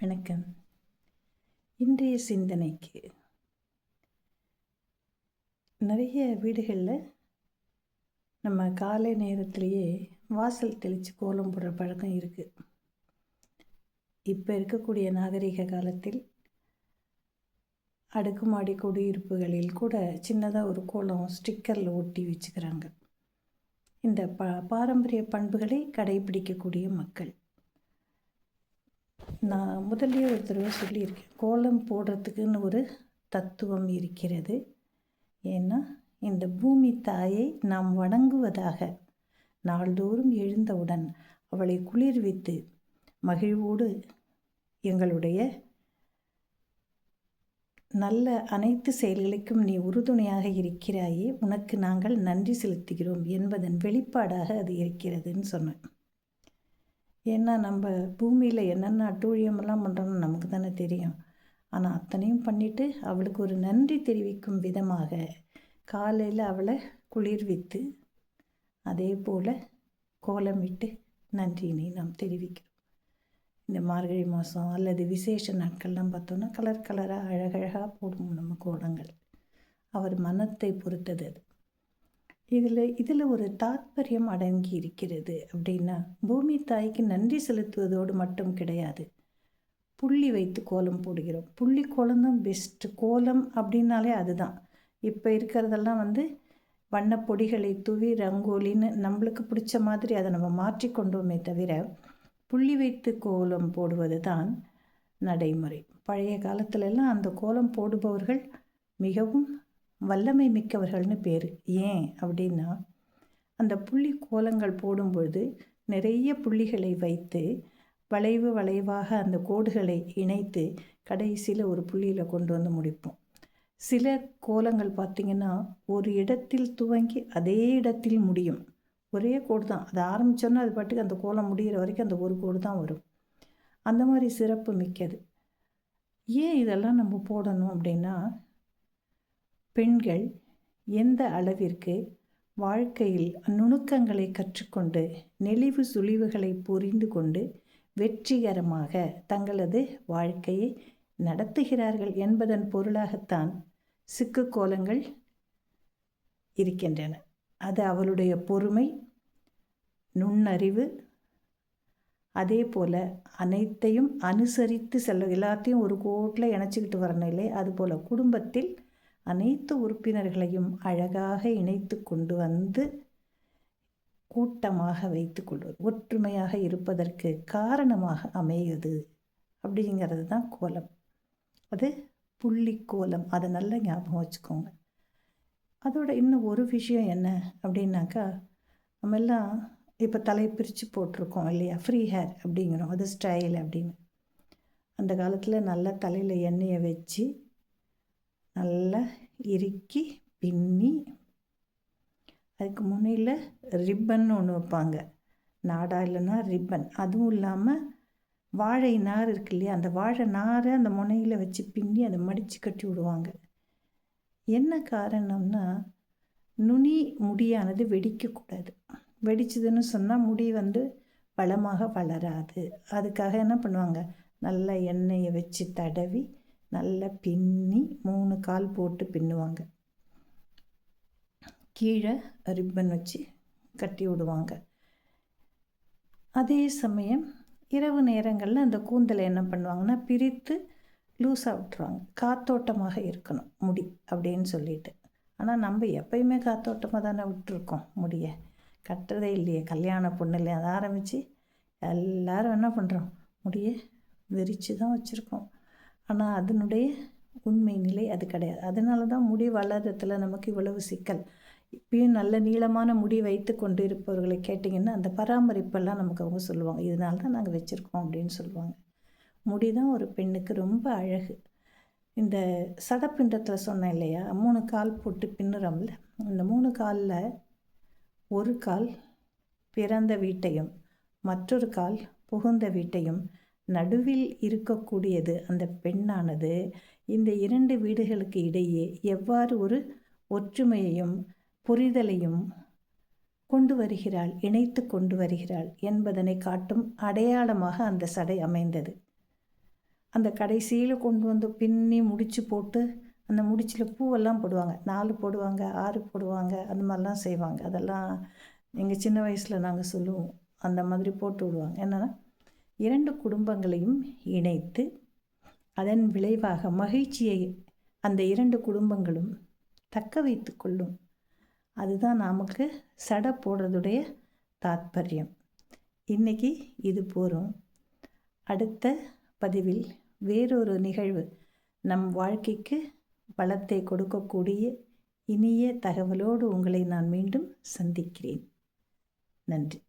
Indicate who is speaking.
Speaker 1: வணக்கம். இன்றைய சிந்தனைக்கு நிறைய வீடுகளில் நம்ம காலை நேரத்திலேயே வாசல் தெளித்து கோலம் போடுற பழக்கம் இருக்குது இப்போ இருக்கக்கூடிய நாகரிக காலத்தில் அடுக்குமாடி குடியிருப்புகளில் கூட சின்னதாக ஒரு கோலம் ஸ்டிக்கரில் ஒட்டி வச்சுக்கிறாங்க. இந்த ப பாரம்பரிய பண்புகளை கடைபிடிக்கக்கூடிய மக்கள். நான் முதல்ல ஒரு தடவை சொல்லியிருக்கேன். கோலம் போடுறதுக்குன்னு ஒரு தத்துவம் இருக்கிறது. ஏன்னா இந்த பூமி தாயை நாம் வணங்குவதாக நாள்தோறும் எழுந்தவுடன் அவளை குளிர்வித்து மகிழ்வோடு எங்களுடைய நல்ல அனைத்து செயல்களுக்கும் நீ உறுதுணையாக இருக்கிறாயே உனக்கு நாங்கள் நன்றி செலுத்துகிறோம் என்பதன் வெளிப்பாடாக அது இருக்கிறதுன்னு சொன்னேன். ஏன்னா நம்ம பூமியில் என்னென்ன அட்டூழியமெல்லாம் பண்ணுறோம்னு நமக்கு தானே தெரியும். ஆனால் அத்தனையும் பண்ணிவிட்டு அவளுக்கு ஒரு நன்றி தெரிவிக்கும் விதமாக காலையில் அவளை குளிர்வித்து அதே போல் கோலமிட்டு நன்றியினை நாம் தெரிவிக்கிறோம். இந்த மார்கழி மாதம் அல்லது விசேஷ நாட்கள்லாம் பார்த்தோன்னா கலர் கலராக அழகழகாக போடும் நம்ம கோலங்கள். அவர் மனத்தை பொறுத்தது அது. இதில் இதில் ஒரு தாத்பரியம் அடங்கி இருக்கிறது அப்படின்னா பூமி தாய்க்கு நன்றி செலுத்துவதோடு மட்டும் கிடையாது. புள்ளி வைத்து கோலம் போடுகிறோம். புள்ளி கோலம் தான் பெஸ்ட்டு கோலம் அப்படின்னாலே அதுதான். இப்போ இருக்கிறதெல்லாம் வந்து வண்ணப்பொடிகளை தூவி ரங்கோலின்னு நம்மளுக்கு பிடிச்ச மாதிரி அதை நம்ம மாற்றி கொண்டோமே தவிர புள்ளி வைத்து கோலம் போடுவது தான் நடைமுறை. பழைய காலத்திலெல்லாம் அந்த கோலம் போடுபவர்கள் மிகவும் வல்லமை மிக்கவர்கள்னு பேர். ஏன் அப்படின்னா அந்த புள்ளி கோலங்கள் போடும்பொழுது நிறைய புள்ளிகளை வைத்து வளைவு வளைவாக அந்த கோடுகளை இணைத்து கடைசியில் ஒரு புள்ளியில் கொண்டு வந்து முடிப்போம். சில கோலங்கள் பார்த்திங்கன்னா ஒரு இடத்தில் துவங்கி அதே இடத்தில் முடியும். ஒரே கோடு தான். அதை ஆரம்பித்தோன்னா அது பாட்டுக்கு அந்த கோலம் முடிகிற வரைக்கும் அந்த ஒரு கோடு தான் வரும். அந்த மாதிரி சிறப்பு மிக்கது. ஏன் இதெல்லாம் நம்ம போடணும் அப்படின்னா பெண்கள் எந்த அளவிற்கு வாழ்க்கையில் நுணுக்கங்களை கற்றுக்கொண்டு நெளிவு சுழிவுகளை புரிந்து கொண்டு வெற்றிகரமாக தங்களது வாழ்க்கையை நடத்துகிறார்கள் என்பதன் பொருளாகத்தான் சிக்கு கோலங்கள் இருக்கின்றன. அது அவளுடைய பொறுமை நுண்ணறிவு அதே போல் அனைத்தையும் அனுசரித்து செல்ல எல்லாத்தையும் ஒரு கோட்டில் இணைச்சிக்கிட்டு வரணும் இல்லை அதுபோல் குடும்பத்தில் அனைத்து உறுப்பினர்களையும் அழகாக இணைத்து கொண்டு வந்து கூட்டமாக வைத்து கொள்வது ஒற்றுமையாக இருப்பதற்கு காரணமாக அமையுது அப்படிங்கிறது தான் கோலம். அது புள்ளி கோலம். அதை நல்லா ஞாபகம் வச்சுக்கோங்க. அதோட இன்னும் ஒரு விஷயம் என்ன அப்படின்னாக்கா நம்ம எல்லாம் இப்போ தலை பிரித்து போட்டிருக்கோம் இல்லையா? ஃப்ரீ ஹேர் அப்படிங்கிறோம். அது ஸ்டைல் அப்படின்னு. அந்த காலத்தில் நல்லா தலையில் எண்ணெயை வச்சு நல்லா இறுக்கி பின்னி அதுக்கு முன்னையில் ரிப்பன் ஒன்று வைப்பாங்க. நாடா இல்லைன்னா ரிப்பன். அதுவும் இல்லாமல் வாழை நார் இருக்கு இல்லையா? அந்த வாழை நாரை அந்த முனையில் வச்சு பின்னி அதை மடித்து கட்டி விடுவாங்க. என்ன காரணம்னா நுனி முடியானது வெடிக்கக்கூடாது வெடிச்சதுன்னு சொன்னால் முடி வந்து பலமாக வளராது. அதுக்காக என்ன பண்ணுவாங்க? நல்லா எண்ணெயை வச்சு தடவி நல்லா பின்னி மூணு கால் போட்டு பின்னுவாங்க. கீழே ரிப்பன் வச்சு கட்டி விடுவாங்க. அதே சமயம் இரவு நேரங்களில் அந்த கூந்தலை என்ன பண்ணுவாங்கன்னா பிரித்து லூஸாக விட்டுருவாங்க. காத்தோட்டமாக இருக்கணும் முடி அப்படின்னு சொல்லிட்டு. ஆனால் நம்ம எப்பயுமே காத்தோட்டமாக தானே விட்டுருக்கோம் முடிய. கட்டுறதே இல்லையே. கல்யாண பொண்ணு அதை ஆரம்பித்து எல்லோரும் என்ன பண்ணுறோம் முடிய விரித்து தான் வச்சுருக்கோம். ஆனால் அதனுடைய உண்மை நிலை அது கிடையாது. அதனால தான் முடி வளரத்தில் நமக்கு இவ்வளவு சிக்கல். இப்பயும் நல்ல நீளமான முடி வைத்து கொண்டு இருப்பவர்களை கேட்டிங்கன்னா அந்த பராமரிப்பெல்லாம் நமக்கு அவங்க சொல்லுவாங்க. இதனால தான் நாங்கள் வச்சுருக்கோம் அப்படின்னு சொல்லுவாங்க. முடி தான் ஒரு பெண்ணுக்கு ரொம்ப அழகு. இந்த சடப்பிண்டத்தில் சொன்னேன் இல்லையா? மூணு கால் போட்டு பின்னுறோம்ல. இந்த மூணு காலில் ஒரு கால் பிறந்த வீட்டையும் மற்றொரு கால் புகுந்த வீட்டையும் நடுவில் இருக்கக்கூடியது அந்த பெண்ணானது. இந்த இரண்டு வீடுகளுக்கு இடையே எவ்வாறு ஒரு ஒற்றுமையையும் புரிதலையும் கொண்டு வருகிறாள் இணைத்து கொண்டு வருகிறாள் என்பதனை காட்டும் அடையாளமாக அந்த சடை அமைந்தது. அந்த கடைசியில் கொண்டு வந்து பின்னி முடிச்சு போட்டு அந்த முடிச்சில் பூவெல்லாம் போடுவாங்க. நாலு போடுவாங்க ஆறு போடுவாங்க அந்த மாதிரிலாம் செய்வாங்க. அதெல்லாம் எங்கள் சின்ன வயசில் நாங்கள் சொல்லுவோம். அந்த மாதிரி போட்டு விடுவாங்க. என்னென்னா இரண்டு குடும்பங்களையும் இணைத்து அதன் விளைவாக மகிழ்ச்சியை அந்த இரண்டு குடும்பங்களும் தக்க வைத்து கொள்ளும். அதுதான் நமக்கு சடை போடுறதுடைய தாத்பரியம். இன்றைக்கி இது போகிறோம் அடுத்த பதிவில் வேறொரு நிகழ்வு நம் வாழ்க்கைக்கு பலத்தை கொடுக்கக்கூடிய இனிய தகவலோடு உங்களை நான் மீண்டும் சந்திக்கிறேன். நன்றி.